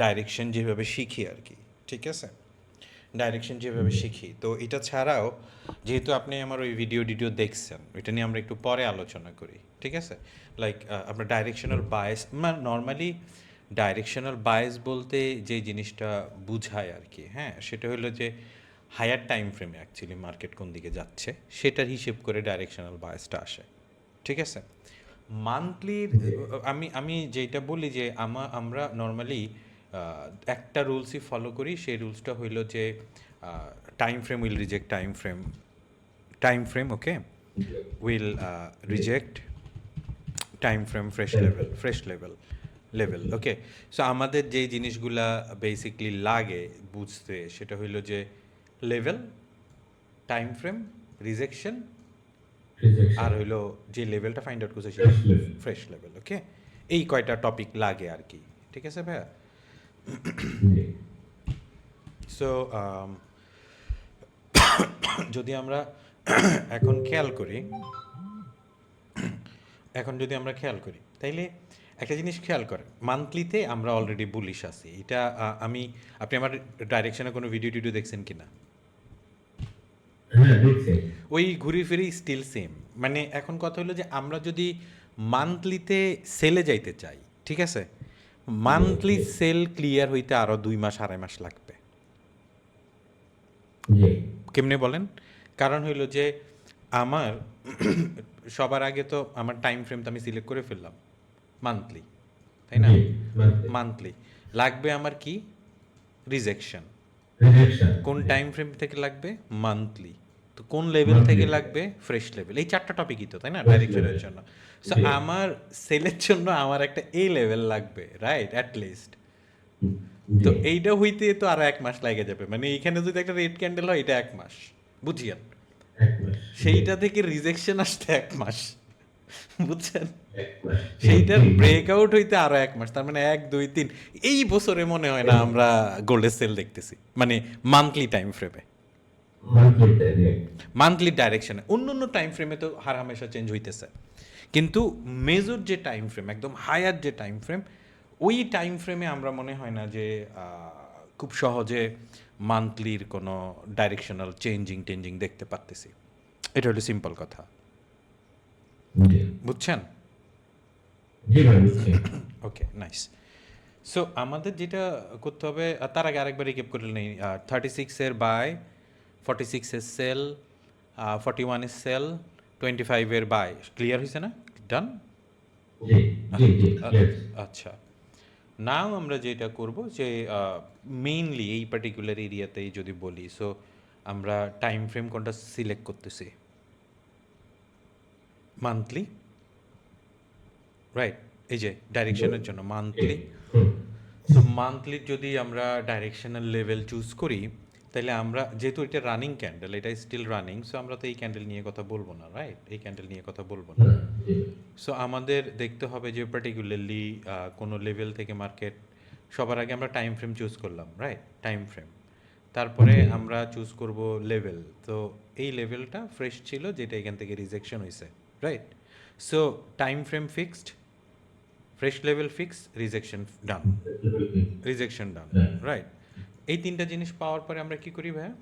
Direction যেভাবে শিখি আর কি, ঠিক আছে? ডাইরেকশন যেভাবে শিখি। তো এটা ছাড়াও, যেহেতু আপনি আমার ওই ভিডিও টিডিও দেখছেন ওইটা নিয়ে আমরা একটু পরে আলোচনা করি, ঠিক আছে? লাইক আপনার ডাইরেকশনাল বায়াস মানে নর্মালি ডাইরেকশনাল বায়াস বলতে যে জিনিসটা বুঝায় আর কি হ্যাঁ? সেটা হলো যে হায়ার টাইম ফ্রেমে অ্যাকচুয়ালি মার্কেট কোন দিকে যাচ্ছে, সেটার হিসেব করে ডাইরেকশনাল বায়াসটা আসে, ঠিক আছে? মান্থলির আমি আমি যেটা বলি যে আমা, আমরা নর্মালি একটা রুলসই ফলো করি সেই রুলসটা হইল যে time frame will reject time frame time frame okay will reject time frame fresh level fresh level level okay so আমাদের যেই জিনিসগুলা বেসিকলি লাগে বুঝতে সেটা হইল যে লেভেল টাইম ফ্রেম রিজেকশন আর হইল যে লেভেলটা ফাইন্ড আউট করছে সেটা ফ্রেশ লেভেল ওকে এই কয়টা টপিক লাগে আর কি ঠিক আছে ভাইয়া? সো যদি আমরা এখন খেয়াল করি এখন যদি আমরা খেয়াল করি তাইলে একটা জিনিস খেয়াল করেন মান্থলিতে আমরা অলরেডি বুলিশ আছি। এটা আমি আপনি আমার ডাইরেকশনে কোনো ভিডিও টিডিও দেখছেন কি না হ্যাঁ ওই ঘুরি ফিরি স্টিল সেম মানে এখন কথা হলো যে আমরা যদি মান্থলিতে সেলে যাইতে চাই ঠিক আছে? মান্থলি সেল ক্লিয়ার হইতে আরও দুই মাস আড়াই মাস লাগবে। কেমনে বলেন? কারণ হইল যে আমার সবার আগে তো আমার টাইম ফ্রেম তো আমি সিলেক্ট করে ফেললাম মান্থলি তাই না? মান্থলি লাগবে আমার কি? রিজেকশন কোন টাইম ফ্রেম থেকে লাগবে? মান্থলি তো কোন লেভেল থেকে লাগবে? ফ্রেশ লেভেল এই চারটা টপিকই তো তাই না? ডাইরেকশনের জন্য। সো আমার সেলের জন্য আমার একটা এ লেভেল লাগবে রাইট অ্যাট লিস্ট তো এইটা হইতে তো আরও এক মাস লাগে যাবে। মানে এইখানে যদি একটা রেড ক্যান্ডেল হয় এটা এক মাস। বুঝিয়েন সেইটা থেকে রিজেকশন আসতে এক মাস। বুঝছেন? সেইটার। ব্রেকআউট হইতে আরও এক মাস। তার মানে এক দুই তিন। এই বছরে মনে হয় না আমরা গোল্ডের সেল দেখতেছি। মানে মান্থলি টাইম ফ্রেমে মান্থলি ডাইরেকশনে অন্য অন্য টাইম ফ্রেমে তো হার হামেশা চেঞ্জ হইতেছে। কিন্তু মেজর যে টাইম ফ্রেম একদম হায়ার যে টাইম ফ্রেম ওই টাইম ফ্রেমে আমরা মনে হয় না যে খুব সহজে মান্থলির কোনো ডাইরেকশনাল চেঞ্জিং টেঞ্জিং দেখতে পারতেছি। এটা হলো সিম্পল কথা। বুঝছেন। ওকে নাইস সো আমাদের যেটা করতে হবে তার আগে আরেকবার রিকেপ করে নেই থার্টি সিক্সের বাই ফর্টি সিক্সের সেল ফর্টি ওয়ানের সেল টোয়েন্টি ফাইভের বাই ক্লিয়ার হয়েছে না? ডান. আচ্ছা নাও আমরা যেটা করব যে মেইনলি এই পার্টিকুলার এরিয়াতেই যদি বলি সো আমরা টাইম ফ্রেম কোনটা সিলেক্ট করতেছি? মান্থলি রাইট এই যে ডাইরেকশনের জন্য মান্থলি সো মান্থলি যদি আমরা ডাইরেকশনাল লেভেল চুজ করি তাহলে আমরা যেহেতু এটা রানিং ক্যান্ডেল এটা স্টিল রানিং সো আমরা তো এই ক্যান্ডেল নিয়ে কথা বলব না রাইট এই ক্যান্ডেল নিয়ে কথা বলব না। সো আমাদের দেখতে হবে যে পার্টিকুলারলি কোনো লেভেল থেকে মার্কেট সবার আগে আমরা টাইম ফ্রেম চুজ করলাম রাইট টাইম ফ্রেম তারপরে আমরা চুজ করব লেভেল তো এই লেভেলটা ফ্রেশ ছিল যেটা এখান থেকে রিজেকশন হয়েছে right so time frame fixed fresh level fix rejection done rejection done. Right এই তিনটা জিনিস পাওয়ার পরে আমরা কি করি ভাইয়া।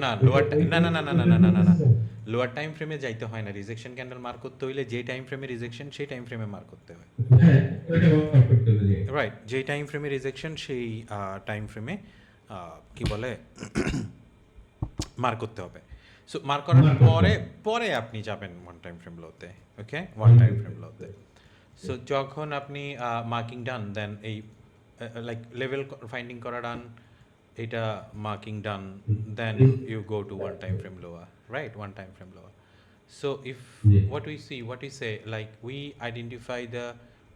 না লোয়ার না না না না না না না না। না লোয়ার টাইম ফ্রেমে যাইতে হয় না রিজেকশন ক্যান্ডেল মার্ক করতে হইলে যে টাইম ফ্রেমে রিজেকশন সেই টাইম ফ্রেমে মার্ক করতে হয়। রাইট টাইম ফ্রেমে রিজেকশন সেই টাইম ফ্রেমে কি বলে মার্ক করতে হবে। সো মার্ক করার পরে পরে। আপনি যাবেন ওয়ান টাইম ফ্রেম লোতে ওকে ওয়ান টাইম ফ্রেম লোতে সো যখন আপনি মার্কিং ডান দেন এই লাইক লেভেল ফাইন্ডিং করা ডান এটা marking done then you go to one time frame lower right one time frame lower so if Yeah. what we see what we say like we identify the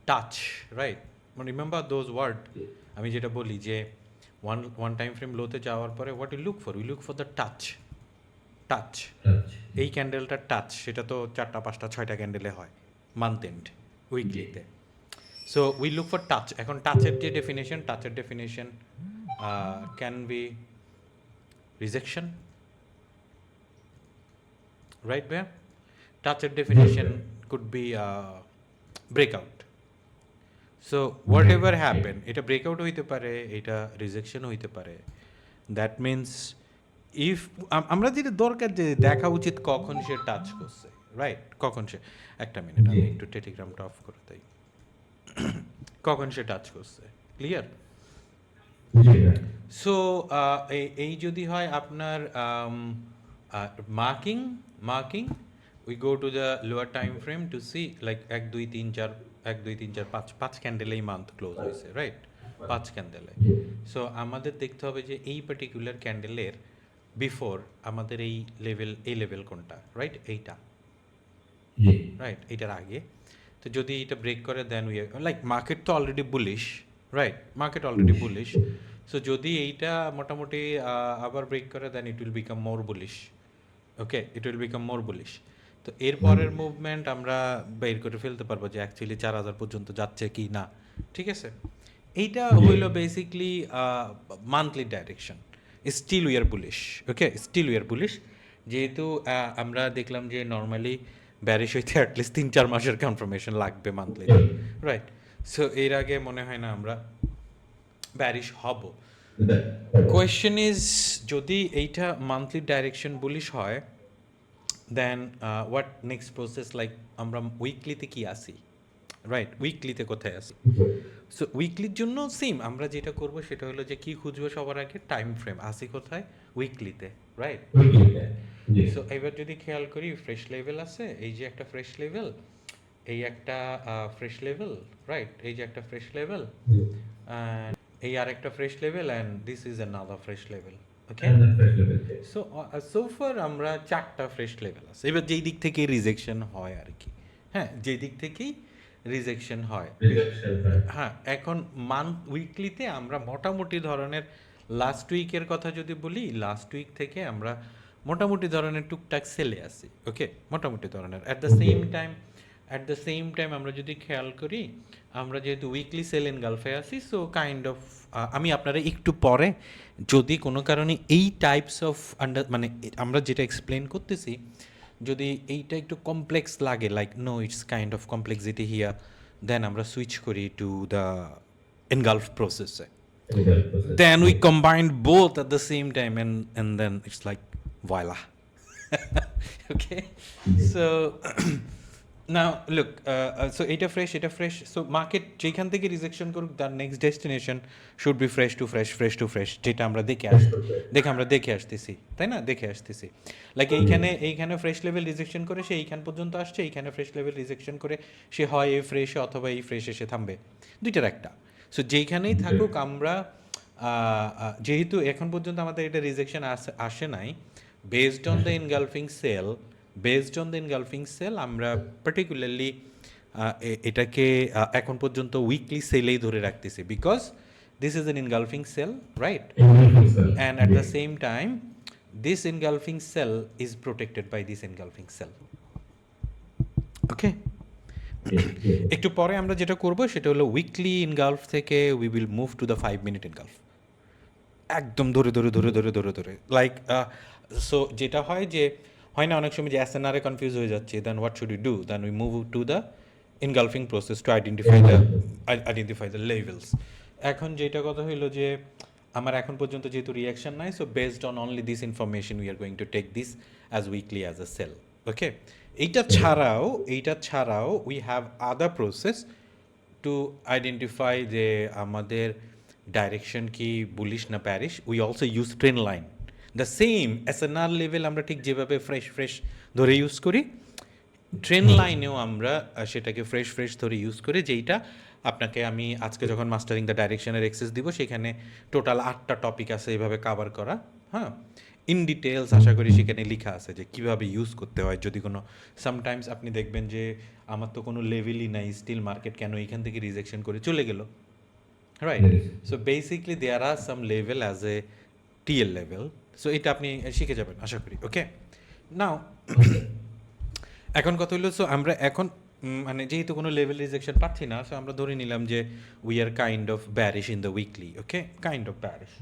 touch right? Remember those word আমি যেটা বলি যে one one time frame লোতে যাওয়ার পরে what you look for we look for the touch touch. এই ক্যান্ডেলটা touch সেটা তো চারটা পাঁচটা ছয়টা ক্যান্ডেলে হয় month and উইকলিতে so we look for touch এখন টাচের যে definition টাচের definition can be rejection right where touch definition could be breakout. So whatever happen এটা ব্রেকআউট হইতে পারে এটা রিজেকশন হইতে পারে. দ্যাট মিনস ইফ আমরা যেটা দরকার যে দেখা উচিত কখন সে টাচ করছে রাইট কখন সে একটা মিনিট আমি একটু টেলিগ্রামটা অফ করে দেই। কখন সে টাচ করছে ক্লিয়ার সো এই যদি হয় আপনার marking marking we go to the lower time frame to see like এক দুই তিন চার এক দুই তিন চার পাঁচ পাঁচ ক্যান্ডেলেই মান্থ ক্লোজ হয়েছে রাইট পাঁচ ক্যান্ডেলে সো আমাদের দেখতে হবে যে এই পার্টিকুলার ক্যান্ডেলের বিফোর আমাদের এই লেভেল এই লেভেল কোনটা? রাইট এইটা। রাইট এটার আগে। তো যদি এটা ব্রেক করে দেন উই লাইক মার্কেট তো already bullish right market already bullish so যদি এইটা মোটামুটি আবার ব্রেক করে then it will become more bullish okay it will become more bullish তো এরপরের মুভমেন্ট আমরা বের করে ফেলতে পারব যে অ্যাকচুয়ালি চার হাজার পর্যন্ত যাচ্ছে কি না। ঠিক আছে? এইটা হইল basically monthly direction still we're bullish okay still we're bullish যেহেতু আমরা দেখলাম যে নর্মালি ব্যারিশ হইতে অ্যাটলিস্ট তিন, চার মাসের কনফার্মেশন লাগবে মান্থলি রাইট সো এর আগে মনে হয় না আমরা ব্যারিশ হব। কোয়েশ্চেন ইজ যদি এইটা মান্থলি ডাইরেকশন বুলিশ হয় then what next process like আমরা উইকলিতে কি আসি রাইট উইকলিতে কোথায় আসি? সো উইকলির জন্য সেম আমরা যেটা করব সেটা হলো যে কি খুঁজবো সবার আগে? টাইম ফ্রেম আসি কোথায়? উইকলিতে রাইট সো এবার যদি খেয়াল করি ফ্রেশ লেভেল আছে এই যে একটা ফ্রেশ লেভেল এই একটা ফ্রেশ লেভেল রাইট এই যে একটা ফ্রেশ লেভেল এই আর একটা fresh level and this is another fresh level okay so so far আমরা চারটা ফ্রেশ লেভেল আছে। এবার যেই দিক থেকে রিজেকশন হয় আর কি হ্যাঁ? যেই দিক থেকেই রিজেকশন হয়। হ্যাঁ। এখন মান্থ উইকলিতে আমরা মোটামুটি ধরনের লাস্ট উইকের কথা যদি বলি লাস্ট উইক থেকে আমরা মোটামুটি ধরনের টুকটাক সেলে আসি ওকে মোটামুটি ধরনের। At the same time at the same time আমরা যদি খেয়াল করি আমরা যেহেতু উইকলি সেল ইন গালফে আসি সো কাইন্ড অফ আমি আপনারা একটু পরে যদি কোনো কারণে এই টাইপস অফ আন্ডার মানে আমরা যেটা এক্সপ্লেন করতেছি যদি এইটা একটু কমপ্লেক্স লাগে like no it's kind of complexity here then আমরা সুইচ করি to the engulf processor then we combine both at the same time and and then it's like voila okay so uh, uh, so এটা fresh এটা fresh so market যেখান থেকে rejection করুক তার next destination should be fresh to fresh fresh to fresh যেটা আমরা দেখে আস দেখে আমরা দেখে আসতেছি তাই না? দেখে আসতেছি। লাইক এইখানে এইখানে ফ্রেশ লেভেল রিজেকশন করে সে এইখান পর্যন্ত আসছে এইখানে ফ্রেশ লেভেল রিজেকশন করে সে হয় এই ফ্রেশে অথবা এই ফ্রেশে এসে থামবে। দুইটার একটা। সো যেইখানেই থাকুক আমরা যেহেতু এখন পর্যন্ত আমাদের এটা রিজেকশন আসে নাই based on the engulfing sell based on the engulfing sell আমরা পার্টিকুলারলি এটাকে এখন পর্যন্ত উইকলি সেলেই ধরে রাখতেছি because this is an engulfing sell right and at the same time this engulfing cell is protected by this engulfing sell okay একটু পরে আমরা যেটা করব সেটা হলো উইকলি ইনগালফ থেকে we will move to the five minute engulf একদম ধরে ধরে ধরে ধরে ধরে ধরে লাইক সো যেটা হয় যে হয় না অনেক সময় যে এস এন আর এ কনফিউজ হয়ে যাচ্ছে then what should you do then we move to the engulfing process to identify the identify the levels এখন যেটা কথা হইল যে আমার এখন পর্যন্ত যেহেতু রিয়াকশন নাই so based on only this information we are going to take this as weekly as a sell okay এইটা ছাড়াও এইটা ছাড়াও we have other process to identify যে আমাদের ডাইরেকশন কি বুলিশ না bearish we also use trend line the same S N R level আমরা ঠিক যেভাবে ফ্রেশ ফ্রেশ ধরে ইউজ করি ট্রেন লাইনেও আমরা সেটাকে ফ্রেশ ফ্রেশ ধরে ইউজ করি যেইটা আপনাকে আমি আজকে যখন মাস্টারিং দ্য ডাইরেকশনের এক্সেস দিব সেখানে টোটাল আটটা টপিক আছে এইভাবে কাভার করা হ্যাঁ? ইন ডিটেলস আশা করি সেখানে লেখা আছে যে কীভাবে ইউজ করতে হয় যদি কোনো সামটাইমস আপনি দেখবেন যে আমার তো কোনো লেভেলই নাই স্টিল মার্কেট কেন এখান থেকে রিজেকশন করে চলে গেল right so basically there are some level as a TL level so এটা আপনি শিখে যাবেন, আশা করি, ওকে? নাও এখন কথা হলো সো আমরা এখন মানে যেহেতু কোনো লেভেল রিজেকশন পাচ্ছি না সো আমরা ধরে নিলাম যে we are kind of bearish in the weekly okay? Kind of bearish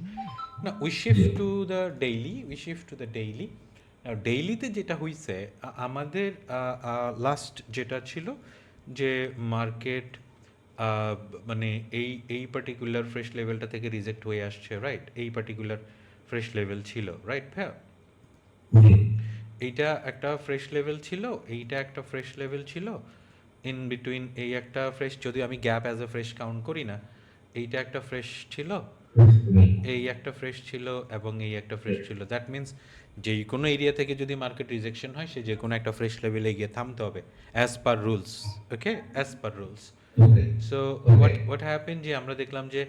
না we shift to the daily we shift to the daily ডেইলিতে যেটা হইছে, আ- আমাদের লাস্ট যেটা ছিল, যে মার্কেট মানে এই এই পার্টিকুলার ফ্রেশ লেভেলটা থেকে রিজেক্ট হয়ে আসছে রাইট এই পার্টিকুলার ফ্রেশ লেভেল ছিল রাইট ভাইয়া? এইটা একটা ফ্রেশ লেভেল ছিল এইটা একটা ফ্রেশ লেভেল ছিল ইন বিটুইন এই একটা ফ্রেশ যদি আমি gap as a fresh count করি না এইটা একটা ফ্রেশ ছিল এই একটা ফ্রেশ ছিল এবং এই একটা ফ্রেশ ছিল। দ্যাট মিন্স যেই কোনো এরিয়া থেকে যদি মার্কেট রিজেকশন হয় সে যে কোনো একটা ফ্রেশ লেভেলে গিয়ে থামতে হবে as per rules okay as per rules so. What what happen যে আমরা দেখলাম যে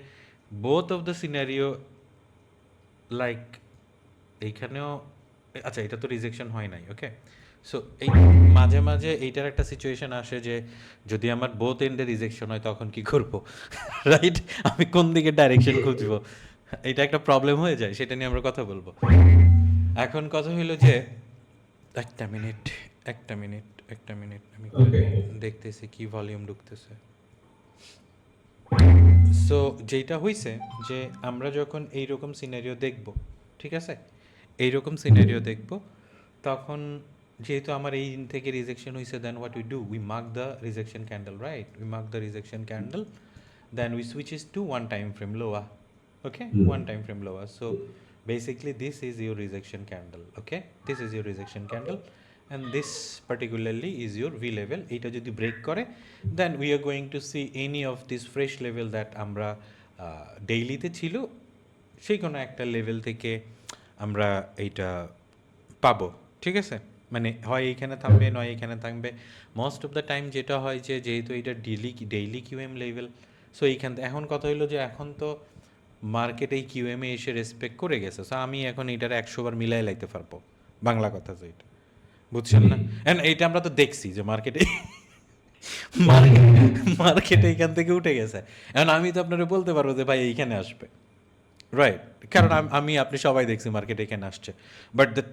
both of the scenario like এইখানেও আচ্ছা এটা তো রিজেকশন হয় নাই ওকে সো এই মাঝে মাঝে এইটার একটা সিচুয়েশন আসে যে যদি আমার বোথ এন্ডে রিজেকশন হয় তখন কি করব? রাইট আমি কোন দিকে ডাইরেকশন খুঁজবো? এটা একটা প্রবলেম হয়ে যায় সেটা নিয়ে আমরা কথা বলব। এখন কথা হইল যে একটা মিনিট একটা মিনিট একটা মিনিট আমি দেখতেছি কি ভলিউম ঢুকতেছে। সো যেটা হইছে যে আমরা যখন এইরকম সিনারিও দেখব ঠিক আছে? এইরকম সিনারিও দেখব তখন যেহেতু আমার এই দিন থেকে রিজেকশন হয়েছে then what we do we mark the rejection candle right we mark the rejection candle then we switches to one time frame lower okay? Hmm. one time frame lower. So basically this is your rejection candle okay? This is your rejection candle. And this particularly is your v level. এটা যদি break করে, then we are going to see any of this fresh level that আমরা ডেইলিতে ছিল, সেই কোনো একটা level থেকে আমরা এইটা পাবো। ঠিক আছে? মানে হয় এইখানে থামবে, নয় এইখানে থামবে। মোস্ট অফ দ্য টাইম যেটা হয় যে, যেহেতু এটা daily daily QM level so এইখান এখন কথা হলো যে, এখন তো মার্কেট এই কিউএমে এসে রেসপেক্ট করে গেছে। সো আমি এখন এটার একশো বার মিলাই লাইতে পারব। বাংলা কথা এটা বুঝছেন না? এন্ড এইটা আমরা তো দেখছি যে মার্কেটে মার্কেট এইখান থেকে উঠে গেছে। এখন আমি তো আপনারা বলতে পারব যে ভাই এইখানে আসবে। রাইট কারণ আমি আপনি সবাই দেখছি মার্কেট এখানে আসছে। But the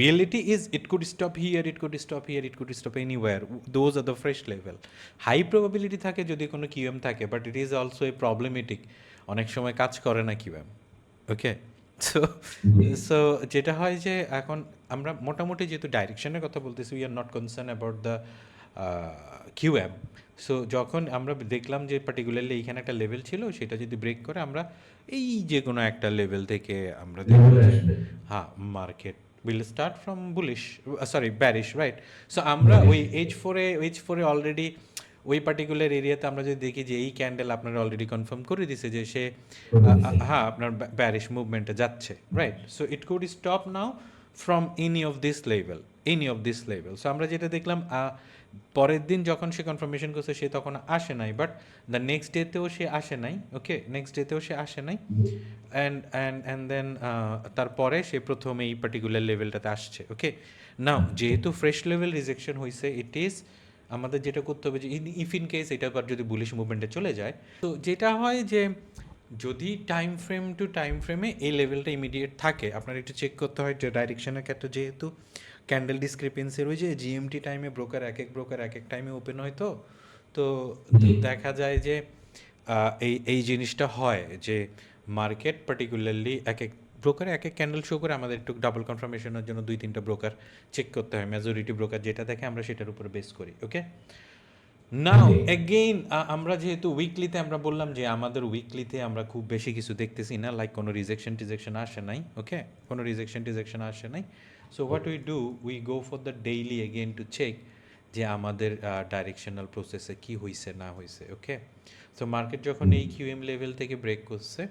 reality is it could stop here it could stop here it could stop anywhere those are the fresh level high probability থাকে যদি কোনো কিউএম থাকে but it is also a problematic অনেক সময় কাজ করে না কিউএম ওকে so so যেটা হয় যে এখন আমরা মোটামুটি যেহেতু ডাইরেকশনের কথা বলতেছি we are not concern about the QM so যখন আমরা দেখলাম যে পার্টিকুলারলি এইখানে একটা লেভেল ছিল সেটা যদি ব্রেক করে আমরা এই যে কোনো একটা লেভেল থেকে আমরা দেখব হ্যাঁ market will start from bullish sorry bearish right so আমরা ওই এইচ ফোরে এইচ ফোরে অলরেডি ওই পার্টিকুলার এরিয়াতে আমরা যদি দেখি যে এই ক্যান্ডেল আপনারা অলরেডি কনফার্ম করে দিছে যে সে হ্যাঁ আপনার ব্যারিশ মুভমেন্টে যাচ্ছে right so it could stop now from any of this level any of this level so আমরা যেটা দেখলাম পরের দিন যখন সে কনফার্মেশন করছে সে তখন আসে নাই বাট দ্য নেক্সট ডেতেও সে আসে নাই ওকে নেক্সট ডেতেও সে আসে নাই। অ্যান্ড অ্যান্ড অ্যান্ড দেন তারপরে সে প্রথমে এই পার্টিকুলার লেভেলটাতে আসছে ওকে নাও যেহেতু ফ্রেশ লেভেল রিজেকশন হয়েছে ইট ইজ আমাদের যেটা করতে হবে যে ইফ ইন কেস এটা আবার যদি বুলিশ মুভমেন্টে চলে যায় তো যেটা হয় যে যদি টাইম ফ্রেম টু টাইম ফ্রেমে এই লেভেলটা ইমিডিয়েট থাকে আপনার একটু চেক করতে হয় যে ডাইরেকশনের ক্ষেত্রে যেহেতু ক্যান্ডেল ডিসক্রিপেন্সি রয়েছে জিএমটি টাইমে ব্রোকার এক এক ব্রোকার এক এক টাইমে ওপেন হয় তো তো দেখা যায় যে এই এই জিনিসটা হয় যে মার্কেট পার্টিকুলারলি এক এক ব্রোকার এক এক ক্যান্ডেল শো করে আমাদের একটু ডাবল কনফার্মেশনের জন্য দুই, তিনটা ব্রোকার চেক করতে হয় মেজরিটি ব্রোকার যেটা দেখে আমরা সেটার উপরে বেস করি ওকে নাও. এগেইন আমরা যেহেতু উইকলিতে আমরা বললাম যে আমাদের উইকলিতে আমরা খুব বেশি কিছু দেখতেছি না লাইক কোনো রিজেকশন টিজেকশন আসে নাই ওকে কোনো রিজেকশন টিজেকশন আসে নাই। So what we do we go for the daily again to check যে আমাদের ডাইরেকশনাল প্রসেসে কি হয়েছে না হয়েছে ওকে সো মার্কেট যখন এই কিউএম লেভেল থেকে ব্রেক করছে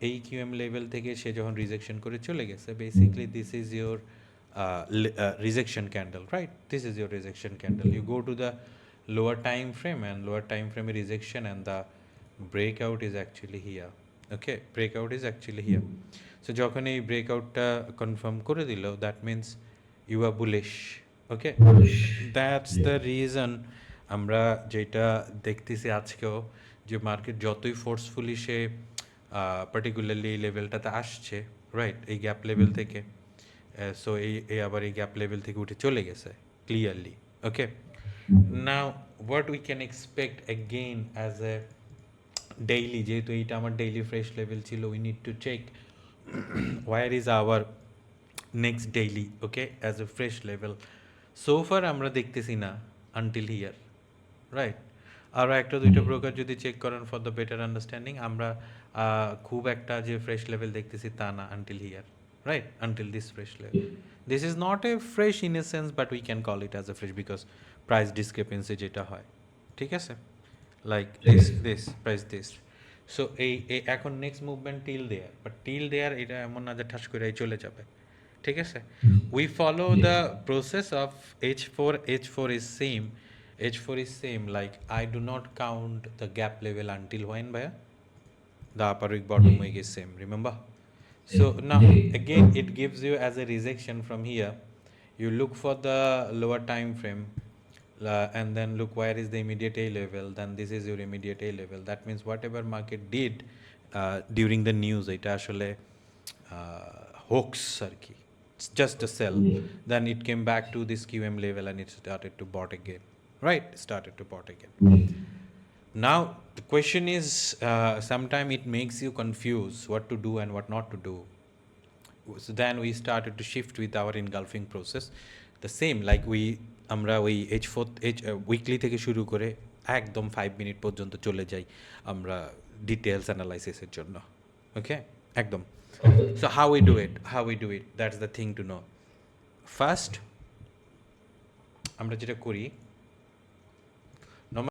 এই কিউএম লেভেল থেকে সে যখন রিজেকশন করে চলে গেছে basically this is your rejection candle right this is your rejection candle you go to the lower time frame and lower time ফ্রেমে rejection and the breakout is actually here okay breakout is actually here so যখন এই break আউটটা confirm করে দিল that means you are bullish okay that's the reason আমরা যেটা দেখতেছি আজকেও যে মার্কেট যতই ফোর্সফুলি সে পার্টিকুলারলি এই লেভেলটাতে আসছে রাইট এই গ্যাপ লেভেল থেকে। সো এই এই আবার এই গ্যাপ লেভেল থেকে উঠে চলে গেছে clearly okay now what we can expect again as a daily যেহেতু এইটা আমার ডেইলি ফ্রেশ লেভেল ছিল we need to check where is our next daily okay as a fresh level so far আমরা দেখতেছি না আনটিল হিয়ার রাইট আরও একটা দুইটা ব্রোকার যদি চেক করেন ফর দ্য বেটার আন্ডারস্ট্যান্ডিং আমরা খুব একটা যে ফ্রেশ লেভেল দেখতেছি তা না until here right until this fresh level this is not a fresh in a sense but we can call it as a fresh because price discrepancy যেটা হয় ঠিক আছে? Like this this price this so এই এখন next movement till there but till there এটা এমন না যে ঠাস করে চলে যাবে ঠিক আছে? We follow the process of h4 h4 is same h4 is same like I do not count the gap level until when bhaiya? the upper week bottom week is same remember so now again it gives you as a rejection from here you look for the lower time frame uh, and then look where is the immediate a level then this is your immediate a level that means whatever market did uh, during the news এটা আসলে hoax আর কি it's just a sell then it came back to this qm level and it started to bot again right started to bot again Now the question is uh, sometime it makes you confuse what to do and what not to do so then we started to shift with our engulfing process the same like we আমরা ওই H four H weekly থেকে শুরু করে একদম five minute পর্যন্ত চলে যাই আমরা ডিটেলস অ্যানালাইসিসের জন্য ওকে একদম so how we do it how we do it that's the thing to know first আমরা যেটা করি